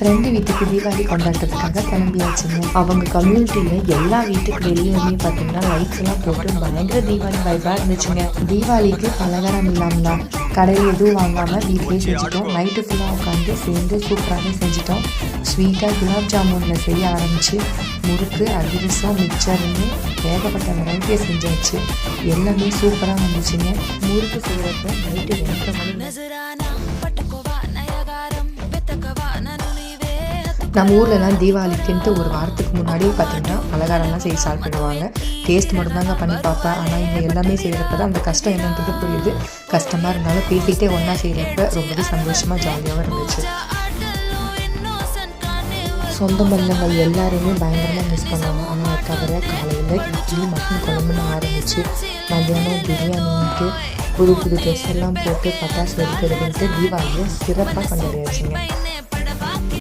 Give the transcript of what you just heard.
Friend வீட்டுக்கு தீபாவளி கொண்டாடுறதுக்காக கிளம்பியாச்சுங்க. அவங்க கம்யூனிட்டியில் எல்லா வீட்டுக்கு வெளியுமே பார்த்தீங்கன்னா லைட்ஸ் எல்லாம் போட்டு பயங்கர தீபாவளி வைபாக இருந்துச்சுங்க. தீபாவளிக்கு பலகாரம் இல்லாமலா கடையில் எதுவும் வாங்காமல் வீட்டிலே செஞ்சுட்டோம். நைட்டு ஃபுல்லாக உட்காந்து சேர்ந்து சூப்பராகவே செஞ்சுட்டோம். ஸ்வீட்டாக குலாப் ஜாமுனில் செய்ய ஆரம்பித்து முறுக்கு அதிரசம் மிக்சர்னு ஏகப்பட்ட வெரைட்டியை செஞ்சாச்சு. எல்லாமே சூப்பராக வந்துச்சுங்க. முறுக்கு செய்கிறப்ப நைட்டு ரெண்டரை மணி நம்ம ஊர்லலாம் தீபாவளிக்குன்ட்டு ஒரு வாரத்துக்கு முன்னாடியே பார்த்தீங்கன்னா பலகாரம்லாம் செய்ய ஸ்டார்ட் பண்ணுவாங்க. டேஸ்ட் மட்டும்தாங்க பண்ணி பார்ப்பேன். ஆனால் இங்கே எல்லாமே செய்கிறப்ப தான் அந்த கஷ்டம் என்னன்றது புரியுது. கஷ்டமாக இருந்தாலும் பேசிக்கிட்டே ஒன்றா செய்கிறப்ப ரொம்பவே சந்தோஷமாக ஜாலியாகவும் இருந்துச்சு. சொந்த பந்தங்கள் எல்லாரையுமே பயங்கரமாக மிஸ் பண்ணுவாங்க. ஆனால் தவிர காலையில் இட்லி மட்டன் குழம்புன்னு ஆரம்பிச்சு மதியானம் பிரியாணின்ட்டு புது புது ட்ரெஸ் எல்லாம் போட்டு பட்டாசு வெடிக்கிறதுன்ட்டு தீபாவளியை சிறப்பாக கொண்டாடியாச்சுங்க.